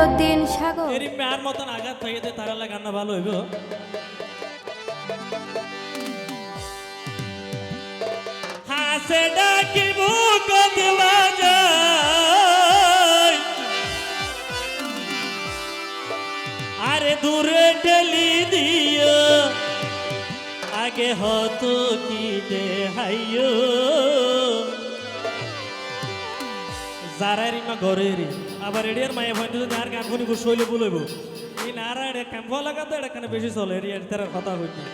মইনুদ্দিন সাগর। এরি মেয়ার মতন আঘাত পাইতে তারা লাগানো ভালো হইব। হাসে ডাকি বুক দিলা যায়। আরে দূরে ঠেলি দিও আগে হতো কি দেহাইও যারারি মা ঘরেরি আবার এডিয়ার মায়ে ভয় যদি আর গান শুনিব, শৈলে বলইব এই নারা এটা ক্যাম্প লাগাতে এটা কেন বেশি চলে এরিয়ার তার কথা হইনি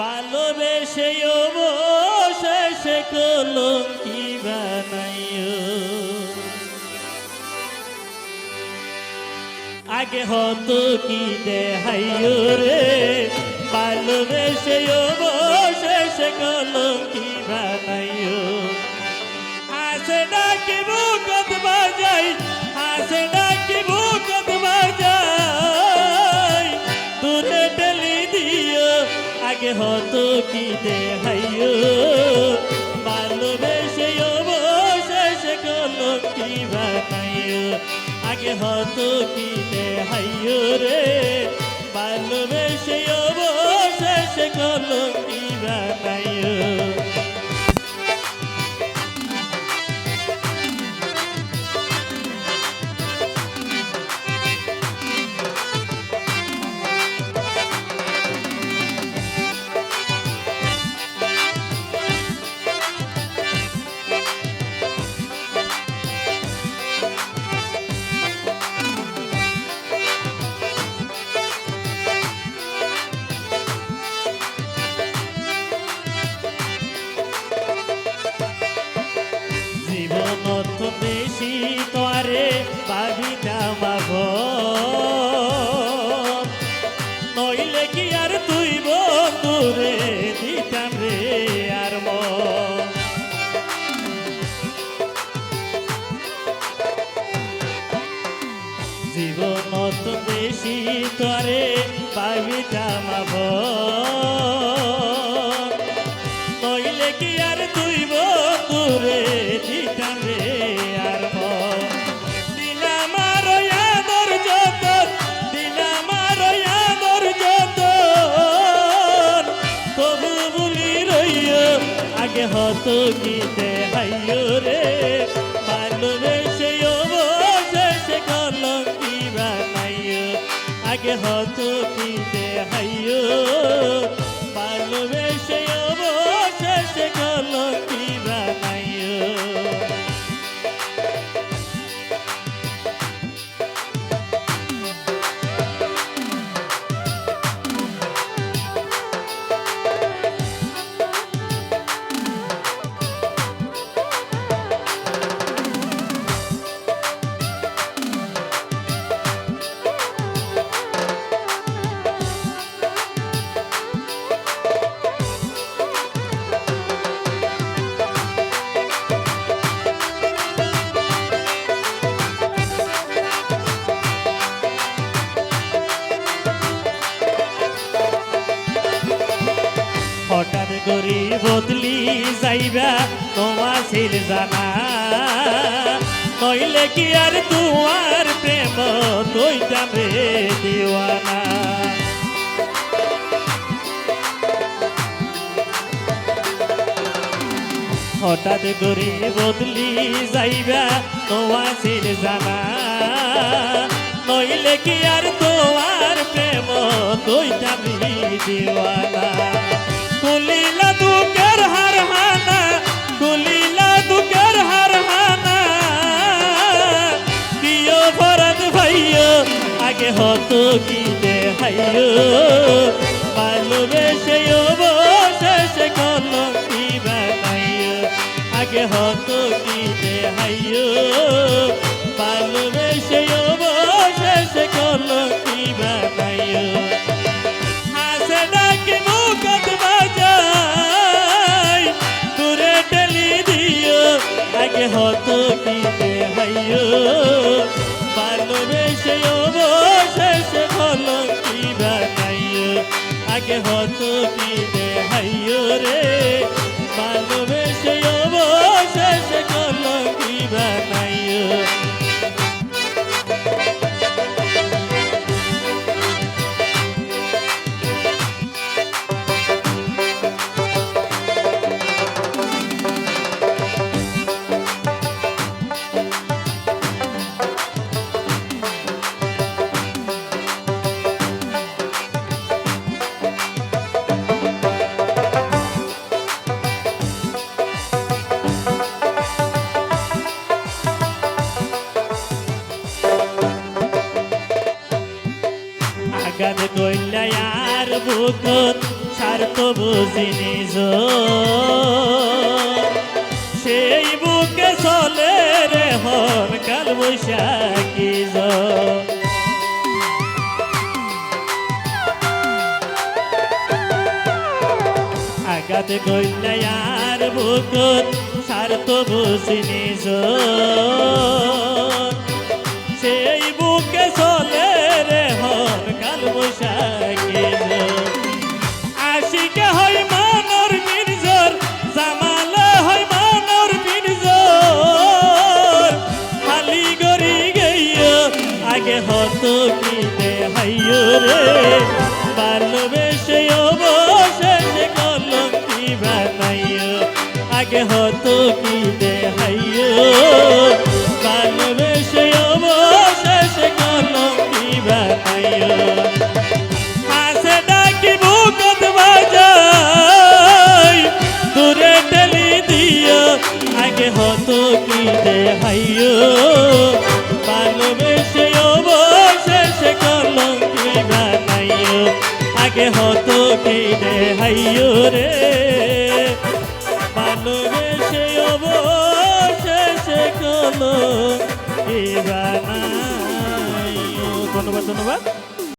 ভালোবেসে অবশেষে কলঙ্কি বানাইও। আগে হতো কি দেহাইও রে ভালোবেসে অবশেষে কলঙ্কি বানাইও। হাসে ডাকি বুকত বাজাই, হাসে ডাকি বুকত বাজাই। দূরে ঠেলি দিও, আগে হতো কি দেহাইও। ভালোবেসে অবশেষে কলঙ্কি বানাইও আগে হতো কি দেহাইও রে। ভালোবেসে অবশেষে কলঙ্কি বানাইও বেশি তরে পাবি নামাব নইলে কি আর তুই বন্ধুরে দিতাম রে আর মন। জীবনত বেশি তরে পাবি নামাব নইলে আগে হত গীতে দেহাইও রে ভালোবেসে অবশেষে কলঙ্কি বানাইও আগে হতো কি দেহাইও ভালোবেসে অবশেষে কলঙ্কি যাইবা, তোমার ছিল জানা। নইলে কি আর তোমার প্রেম তৈতাম রে দিওয়ানা। হঠাৎ করি বদলি যাইবা, তোমার ছিল জানা। নইলে কি আর তোমার প্রেম তৈতাম রে দিওয়ানা। কুলিলা দুকের হার হানা কি দেহাইয় ভালোবেসে অবশেষে কলঙ্কি বানাইয় আগে হতো কি দেহাইয় ভালোবেসে অবশেষে কলঙ্কি বানাইয় হাসে ডাকি মুখত বাজাই দূরে ঠেলি দিও আগে হতো কি দেহাইও আগে হতো কি রে? ভালোবেসে অবশেষে বুকত স্বার্থ বুঝি নিজ। সেই বুকে চলে রে হন কাল বৈশাখী আগাতে আর বুকত স্বার্থ বুঝি নিজ। সেই হাইয় রে ভালোবেসে অবশেষে কলঙ্কি বানাইয় আগে হতো কি দে আগে হতো কি দে হাইও রে। অবশেষে বানাইও ধন্যবাদ ধন্যবাদ।